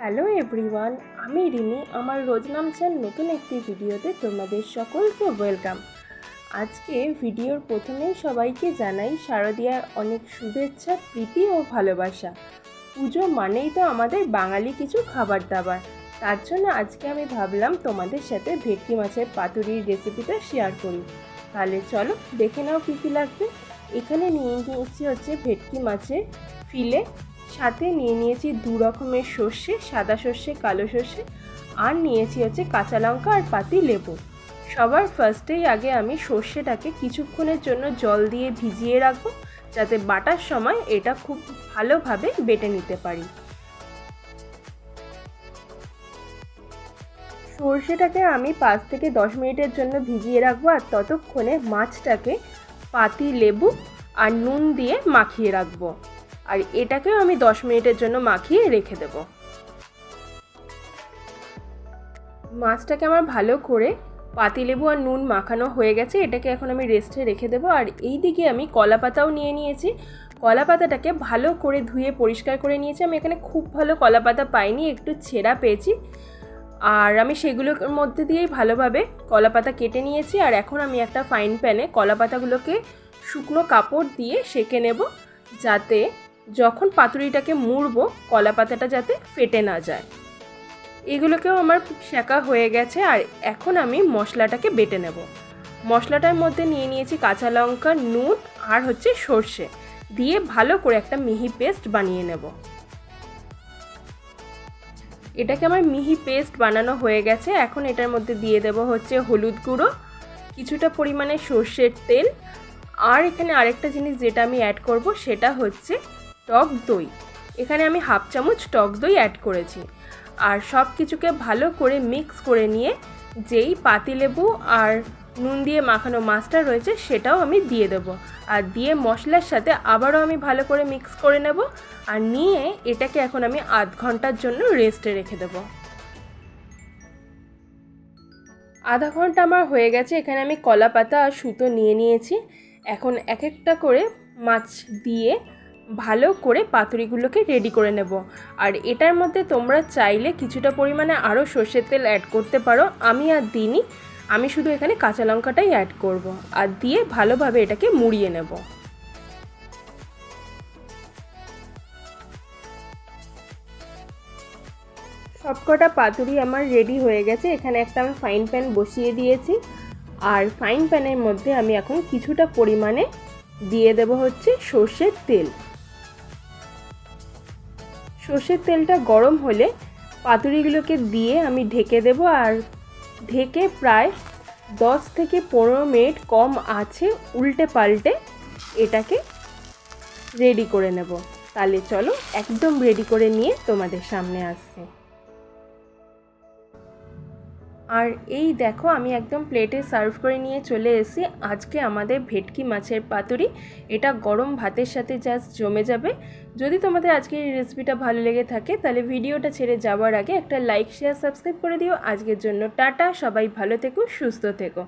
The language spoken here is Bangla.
হ্যালো এভরিওয়ান, আমি রিমি। আমার রোজ নামচার নতুন একটি ভিডিওতে তোমাদের সকলকে ওয়েলকাম। আজকে ভিডিওর প্রথমেই সবাইকে জানাই শারদীয়ার অনেক শুভেচ্ছা, প্রীতি ও ভালোবাসা। পুজো মানেই তো আমাদের বাঙালি কিছু খাবার দাবার। তার জন্য আজকে আমি ভাবলাম তোমাদের সাথে ভেটকি মাছের পাতুরির রেসিপিটা শেয়ার করি। তাহলে চলো দেখে নাও কী কী লাগবে। এখানে নিয়ে নিয়েছি হচ্ছে ভেটকি মাছের ফিলে সাথে নিয়ে নিয়েছি দু রকমের সর্ষে, সাদা সর্ষে, কালো সর্ষে। আর নিয়েছি হচ্ছে কাঁচা লঙ্কা আর পাতি লেবু। সবার ফার্স্টেই আগে আমি সর্ষেটাকে কিছুক্ষণের জন্য জল দিয়ে ভিজিয়ে রাখব, যাতে বাটার সময় এটা খুব ভালোভাবে বেটে নিতে পারি। সর্ষেটাকে আমি পাঁচ থেকে দশ মিনিটের জন্য ভিজিয়ে রাখব, আর ততক্ষণে মাছটাকে পাতি লেবু আর নুন দিয়ে মাখিয়ে রাখব। আর এটাকেও আমি দশ মিনিটের জন্য মাখিয়ে রেখে দেব। মাছটাকে আমার ভালো করে পাতিলেবু আর নুন মাখানো হয়ে গেছে, এটাকে এখন আমি রেস্টে রেখে দেবো। আর এই দিকে আমি কলা পাতাও নিয়ে নিয়েছি। কলা পাতাটাকে ভালো করে ধুয়ে পরিষ্কার করে নিয়েছি। আমি এখানে খুব ভালো কলা পাতা পাইনি, একটু ছেঁড়া পেয়েছি। আর আমি সেগুলোর মধ্যে দিয়েই ভালোভাবে কলা পাতা কেটে নিয়েছি। আর এখন আমি একটা ফাইন প্যানে কলা পাতাগুলোকে শুকনো কাপড় দিয়ে সেঁকে নেব, যাতে যখন পাতুরিটাকে মুড়বো কলা পাতাটা যাতে ফেটে না যায়। এগুলোকেও আমার শেখা হয়ে গেছে আর এখন আমি মশলাটাকে বেটে নেব। মশলাটার মধ্যে নিয়ে নিয়েছি কাঁচা লঙ্কা, নুন আর হচ্ছে সর্ষে। দিয়ে ভালো করে একটা মিহি পেস্ট বানিয়ে নেব। এটাকে আমার মিহি পেস্ট বানানো হয়ে গেছে। এখন এটার মধ্যে দিয়ে দেব হচ্ছে হলুদ গুঁড়ো, কিছুটা পরিমাণে সর্ষের তেল। আর এখানে আরেকটা জিনিস যেটা আমি অ্যাড করব সেটা হচ্ছে টক দই। এখানে আমি হাফ চামচ টক দই অ্যাড করেছি। আর সব কিছুকে ভালো করে মিক্স করে নিয়ে যেই পাতিলেবু আর নুন দিয়ে মাখানো মাছটা রয়েছে সেটাও আমি দিয়ে দেবো। আর দিয়ে মশলার সাথে আবারও আমি ভালো করে মিক্স করে নেব। আর নিয়ে এটাকে এখন আমি আধ ঘণ্টার জন্য রেস্টে রেখে দেবো। আধা ঘণ্টা আমার হয়ে গেছে, এখানে আমি কলা পাতা আর সুতো নিয়ে নিয়েছি। এখন এক একটা করে মাছ দিয়ে ভালো করে পাতুরিগুলোকে রেডি করে নেব। আর এটার মধ্যে তোমরা চাইলে কিছুটা পরিমাণে আরও সর্ষের তেল অ্যাড করতে পারো। আমি আর দিইনি আমি শুধু এখানে কাঁচা লঙ্কাটাই অ্যাড করব আর দিয়ে ভালোভাবে এটাকে মুড়িয়ে নেব। সবকটা পাতুরি আমার রেডি হয়ে গেছে। এখানে একটা আমি ফাইন প্যান বসিয়ে দিয়েছি। আর ফাইন প্যানের মধ্যে আমি এখন কিছুটা পরিমাণে দিয়ে দেব হচ্ছে সর্ষের তেল। সর্ষের তেলটা গরম হলে পাতুরিগুলোকে দিয়ে আমি ঢেকে দেব আর ঢেকে প্রায় দশ থেকে পনেরো মিনিট কম আছে উল্টে পাল্টে এটাকে রেডি করে নেব। তাহলে চলো একদম রেডি করে নিয়ে তোমাদের সামনে আসছে। আর এই দেখো, আমি একদম প্লেটে সার্ভ করে নিয়ে চলে এসেছি। আজকে আমাদের ভেটকি মাছের পাতুরি। এটা গরম ভাতের সাথে জাস্ট জমে যাবে। যদি তোমাদের আজকের এই রেসিপিটা ভালো লেগে থাকে, তাহলে ভিডিওটা ছেড়ে যাওয়ার আগে একটা লাইক শেয়ার সাবস্ক্রাইব করে দিও। আজকের জন্য টাটা, সবাই ভালো থেকো, সুস্থ থেকো।